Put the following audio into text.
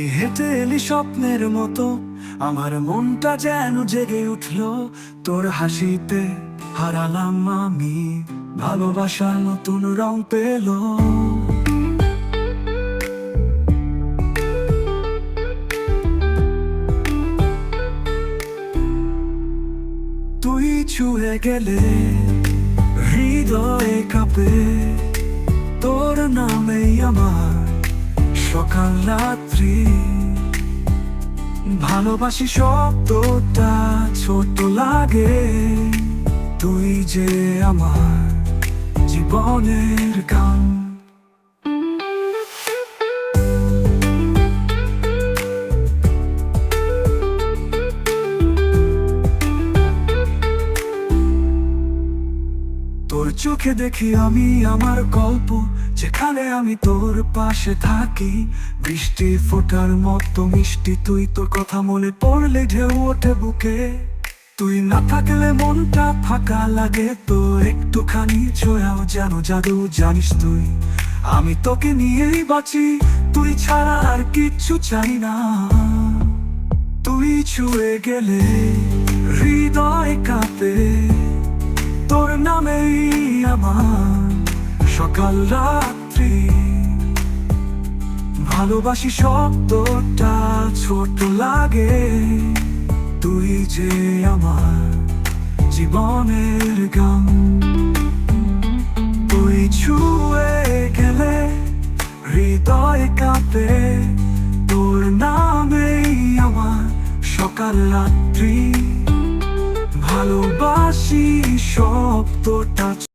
হেঁটে এলি স্বপ্নের মতো, আমার মনটা যেন জেগে উঠল। তোর হাসিতে হারালাম আমি, ভালোবাসার নতুন রং পেল। তুই ছুঁয়ে গেলে, হৃদয়ে কাপে। তোর নামেই আমার সকাল রাত্রি ভালোবাসি শব্দটা ছোট লাগে। তুই যে আমার জীবনের গান। চোখে দেখি আমি আমার গল্প, যেখানে আমি তোর পাশে থাকি। বৃষ্টি ফোটার মতো মিষ্টি, তুই তোর কথা মনে পড়লে ঢেউ ওঠে বুকে। তুই না থাকলে মনটা ফাঁকা লাগে তো একটুখানি ছোঁয়াও যেন জাদু, জানিস তুই, আমি তোকে নিয়েই বাঁচি। তুই ছাড়া আর কিচ্ছু চাই না। তুই ছুঁয়ে গেলে হৃদয় কাঁপে। আমার সকাল রাত্রি, ভালোবাসি শব্দটা, ছোট লাগে। তুই যে আমার জীবনের গান, তুই ছুঁয়ে গেলে হৃদয় কাঁপে। তোর নামেই আমার সকাল রাত্রি, ভালোবাসি শব্দটা।